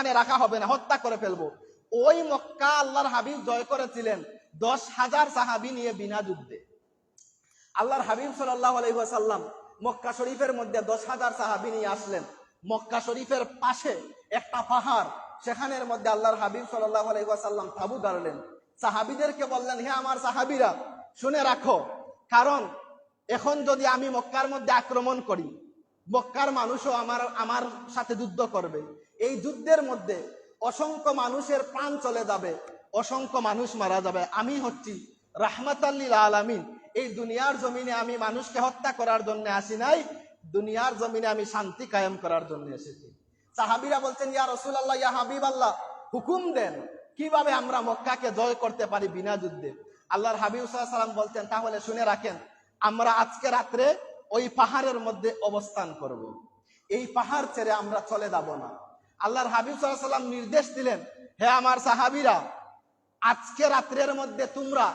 সেখানে রাখা হবে না, হত্যা করে ফেলব। ওই মক্কা আল্লাহর হাবিব জয় করেছিলেন দশ হাজার সাহাবি নিয়ে বিনা যুদ্ধে। আল্লাহর হাবিব আলহিহাসাল্লাম মক্কা শরীফের মধ্যে দশ হাজার সাহাবি নিয়ে আসলেন। মক্কা শরীফের পাশে একটা পাহাড়, সেখানের মধ্যে আল্লাহর হাবিব আলহিহাসাল্লাম তাবু গাড়লেন। সাহাবিদেরকে বললেন, হে আমার সাহাবিরা, শুনে রাখো। কারণ এখন যদি আমি মক্কার মধ্যে আক্রমণ করি মক্কার মানুষও আমার আমার সাথে যুদ্ধ করবে। এই যুদ্ধের মধ্যে অসংখ্য মানুষের প্রাণ চলে যাবে, অসংখ্য মানুষ মারা যাবে। আমি হচ্ছি রাহমাতাল্লিল আলামিন। এই দুনিয়ার জমিনে আমি মানুষকে হত্যা করার জন্য আসি নাই, দুনিয়ার জমিনে আমি শান্তি কায়েম করার জন্য এসেছি। সাহাবিরা বলছেন, ইয়া রসুল আল্লাহ ইয়া হাবিব আল্লাহ হুকুম দেন, কীভাবে আমরা মক্কাকে জয় করতে পারি বিনা যুদ্ধে? আল্লাহর হাবিব সাল্লাম বলতেন তাহলে শুনে রাখেন, আমরা আজকে রাত্রে ওই পাহাড়ের মধ্যে অবস্থান করব। এই পাহাড় ছেড়ে আমরা চলে যাব না। আল্লাহর হাবিব সাল্লাম নির্দেশ দিলেন, হে আমার সাহাবিরা, আজকে রাত্রের মধ্যে তোমরা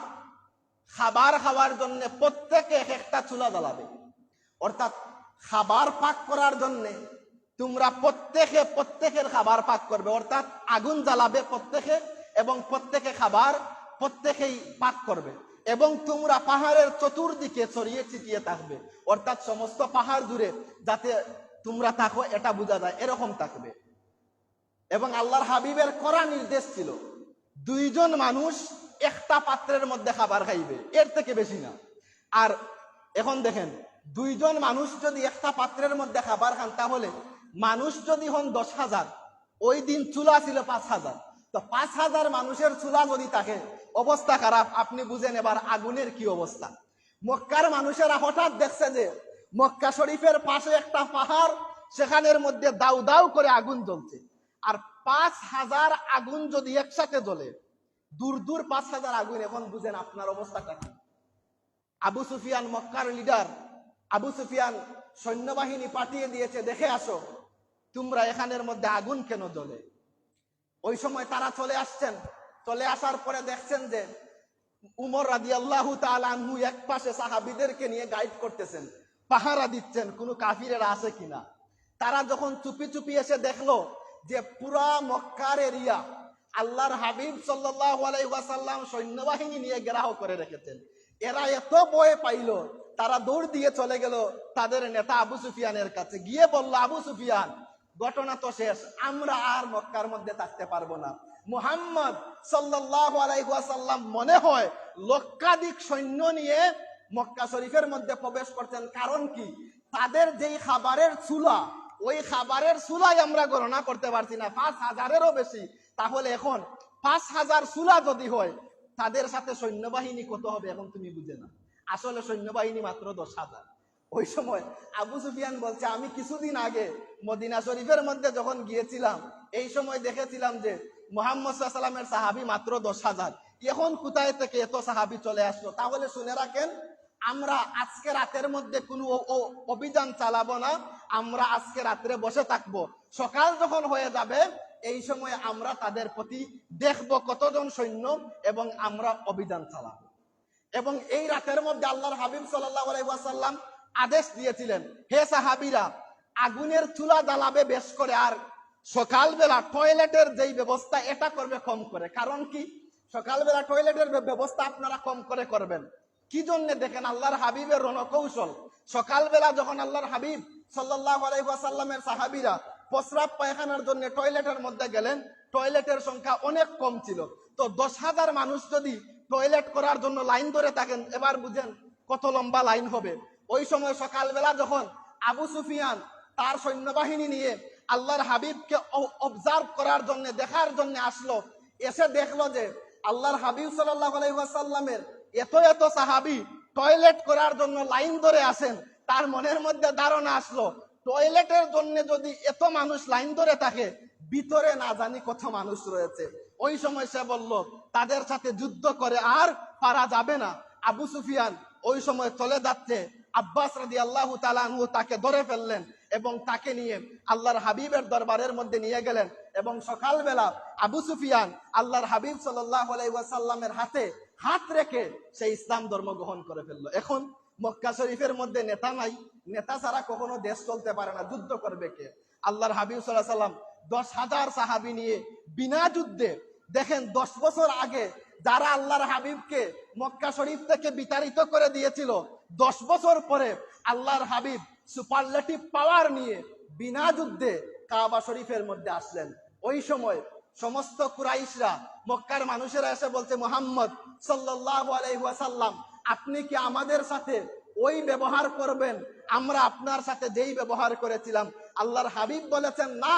খাবার খাওয়ার জন্য প্রত্যেকে এক একটা চুলা জ্বালাবে। অর্থাৎ খাবার পাক করার জন্যে তোমরা প্রত্যেকে প্রত্যেকের খাবার পাক করবে। অর্থাৎ আগুন জ্বালাবে প্রত্যেকে এবং প্রত্যেকে খাবার প্রত্যেকেই পাক করবে। এবং তোমরা পাহাড়ের চতুর্দিকে ছড়িয়ে ছিটিয়ে থাকবে। অর্থাৎ সমস্ত পাহাড় জুড়ে যাতে তোমরা থাকো, এটা বোঝা যায়, এরকম থাকবে। এবং আল্লাহর হাবিবের করা নির্দেশ ছিল, দুইজন মানুষ একটা পাত্রের মধ্যে খাবার খাইবে, এর থেকে বেশি না। আর এখন দেখেন, দুইজন মানুষ যদি একটা পাত্রের মধ্যে খাবার খান, তাহলে মানুষ যদি হন দশ হাজার, ওই দিন চুলা ছিল পাঁচ হাজার। তো পাঁচ হাজার মানুষের চুলা যদি থাকে, অবস্থা খারাপ, আপনি বুঝেন এবার আগুনের কি অবস্থা। মক্কার মানুষেরা হঠাৎ দেখছে যে মক্কা শরীফের পাশে একটা পাহাড়, সেখানের মধ্যে দাউ দাউ করে আগুন জ্বলছে। আর পাঁচ হাজার আগুন যদি একসাথে জ্বলে, দূর দূর পাঁচ হাজার আগুন, এখন বুঝেন আপনার অবস্থাটা কি? আবু সুফিয়ান মক্কার লিডার, আবু সুফিয়ান সৈন্যবাহিনী পাঠিয়ে দিয়েছে, দেখে আসো, তোমরা এখানের মধ্যে আগুন কেন জ্বলে? ওই সময় তারা চলে আসছেন। চলে আসার পরে দেখছেন যে উমর রাদি আল্লাহ আনহু এক পাশে সাহাবিদেরকে নিয়ে গাইড করতেছেন। পাহারা দিচ্ছেন, কোনো কাফিরেরা আছে কিনা? তারা যখন চুপি চুপি এসে দেখল যে পুরা মক্কার এরিয়া আল্লাহর হাবিব আলাইসাল্লাম সৈন্যবাহিনী নিয়ে গেরাহ করে রেখেছেন। এরা এত বয়ে পাইল, তারা দৌড় দিয়ে চলে গেল তাদের নেতা আবু সুফিয়ানের কাছে। গিয়ে বলল, আবু সুফিয়ান ঘটনা তো শেষ। আমরা আর মক্কার মধ্যে থাকতে পারব না। মুহাম্মদ আলাইসাল্লাম মনে হয় লক্ষাধিক সৈন্য নিয়ে মক্কা শরীফের মধ্যে প্রবেশ করছেন। কারণ কি? তাদের যেই খাবারের চুলা, ওই খাবারের চুলাই আমরা গণনা করতে পারছি না। পাঁচ হাজারেরও বেশি। তাহলে এখন পাঁচ হাজার চুলা যদি হয়, তাদের সাথে সৈন্যবাহিনী কত হবে এখন তুমি বুঝে না আসলে সৈন্যবাহিনী মাত্র দশ হাজার। ওই সময় আবু সুফিয়ান বলছে, আমি কিছুদিন আগে মদিনা শরীফের মধ্যে যখন গিয়েছিলাম, এই সময় দেখেছিলাম যে মোহাম্মদ সাল্লামের সাহাবি মাত্র দশ হাজার। এখন কোথায় থেকে এত সাহাবি চলে আসলো? তাহলে শুনে রাখেন, আমরা আজকে রাতের মধ্যে কোনো অভিযান চালাবো না, আমরা আজকে রাত্রে বসে থাকব। সকাল যখন হয়ে যাবে, এই সময় আমরা তাদের প্রতি দেখব কতজন সৈন্য এবং আমরা অভিযান চালাবো। এবং এই রাতের মধ্যে আল্লাহর হাবিব সাল্লাহ আদেশ দিয়েছিলেন, হে সাহাবিরা, আগুনের চুলা জ্বালাবে বেশ করে, আর সকালবেলা টয়লেটের যেই ব্যবস্থা, এটা করবে কম করে। কারণ কি? সকালবেলা টয়লেটের ব্যবস্থা আপনারা কম করে করবেন। কি জন্য দেখেন আল্লাহর হাবিবের রণকৌশল? সকালবেলা যখন আল্লাহর হাবিব সাল্লাহ আলাইসাল্লামের সাহাবিরা প্রস্রাব পায়খানার জন্য টয়লেটের মধ্যে গেলেন টয়লেটের সংখ্যা অনেক কম ছিল। তো দশ হাজার মানুষ যদি টয়লেট করার জন্য লাইন ধরে থাকেন, এবার বুঝেন কত লম্বা লাইন হবে। ওই সময় সকালবেলা যখন আবু সুফিয়ান তার সৈন্যবাহিনী নিয়ে আল্লাহর হাবিবকে অবজার্ভ করার জন্য, দেখার জন্য আসলো, এসে দেখল যে আল্লাহর হাবিব আলাইসাল্লামের এত এত সাহাবি টয়লেট করার জন্য লাইন ধরে আসেন তার মনের মধ্যে ধারণা আসলো টয়লেটের জন্য যদি এত মানুষ লাইন ধরে থাকে, ভিতরে না জানি কত মানুষ রয়েছে। ওই সময় সে বলল, তাদের সাথে যুদ্ধ করে আর পারা যাবে না। আবু সুফিয়ান ওই সময় চলে যাচ্ছে আব্বাস রাজি আল্লাহ তালানহু তাকে ধরে ফেললেন এবং তাকে নিয়ে আল্লাহর হাবিবের দরবারের মধ্যে নিয়ে গেলেন এবং সকালবেলা আবু সুফিয়ান আল্লাহর হাবিব সাল্লাহ হাতে হাত রেখে সে ইসলাম ধর্ম গ্রহণ করে ফেলল। এখন মক্কা শরীফের মধ্যে নেতা নাই, নেতা ছাড়া কখনো দেশ চলতে পারে না, যুদ্ধ করবে কে? আল্লাহর হাবিব সাল্লাহ সাল্লাম দশ হাজার সাহাবি নিয়ে বিনা যুদ্ধে, দেখেন দশ বছর আগে যারা আল্লাহর হাবিবকে মক্কা শরীফ থেকে বিতাড়িত করে দিয়েছিল, দশ বছর পরে আল্লাহর হাবিব সুপারলেটিভ পাওয়ার নিয়ে বিনা যুদ্ধে কাবা শরীফের মধ্যে আসলেন। ওই সময় সমস্ত কুরাইশরা, মক্কার মানুষেরা এসে বলছে, মোহাম্মদ ওয়াসাল্লাম, আপনি কি আমাদের সাথে ওই ব্যবহার করবেন? আমরা আপনার সাথে যেই ব্যবহার করেছিলাম। আল্লাহর হাবিব বলেছেন, না,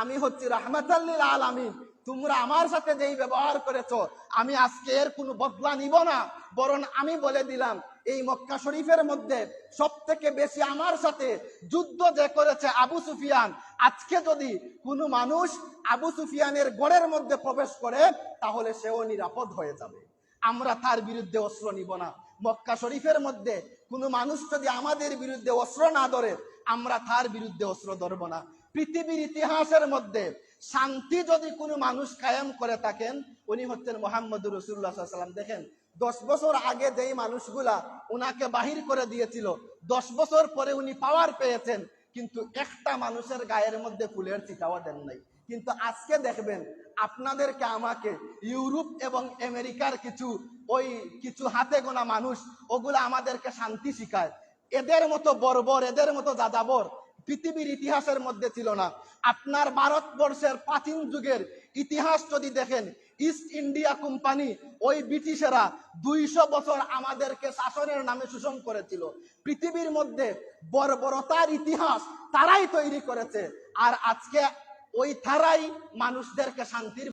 আমি হচ্ছি রাহমাতাল্লিল আলামিন। তোমরা আমার সাথে যেই ব্যবহার করেছ, আমি আজকে এর কোনো বদলা নিব না, বরং আমি বলে দিলাম, এই মক্কা শরীফের মধ্যে সব থেকে বেশি আমার সাথে যুদ্ধ যে করেছে আবু সুফিয়ান, আজকে যদি কোনো মানুষ আবু সুফিয়ানের গড়ের মধ্যে প্রবেশ করে, তাহলে সেও নিরাপদ হয়ে যাবে। আমরা তার বিরুদ্ধে অস্ত্র নিব না। মক্কা শরীফের মধ্যে কোনো মানুষ যদি আমাদের বিরুদ্ধে অস্ত্র না ধরে, আমরা তার বিরুদ্ধে অস্ত্র ধরব না। পৃথিবীর ইতিহাসের মধ্যে শান্তি যদি কোনো মানুষ কায়েম করে থাকেন, উনি হচ্ছেন মোহাম্মদ রসুল্লাহ সাল্লাম দেখেন, দশ বছর আগে যেই মানুষগুলা উনাকে বাহির করে দিয়েছিল, দশ বছর পরে উনি পাওয়ার পেয়েছেন, কিন্তু একটা মানুষের গায়ের মধ্যে ফুলের চিটাও দেন নাই। কিন্তু আজকে দেখবেন, আপনাদেরকে আমাকে ইউরোপ এবং আমেরিকার কিছু, ওই কিছু হাতে গোনা মানুষ, ওগুলা আমাদেরকে শান্তি শিখায়। এদের মতো বর্বর, এদের মতো যাযাবর পৃথিবীর ইতিহাসের মধ্যে ছিল না। আপনার ভারতবর্ষের প্রাচীন যুগের ইতিহাস যদি দেখেন ইস্ট ইন্ডিয়া কোম্পানি ওই ব্রিটিশেরা দুইশো বছর আমাদেরকে শাসনের নামে শোষণ করেছিল। পৃথিবীর মধ্যে বর্বরতার ইতিহাস তারাই তৈরি করেছে। আর আজকে ওই তারাই মানুষদেরকে শান্তির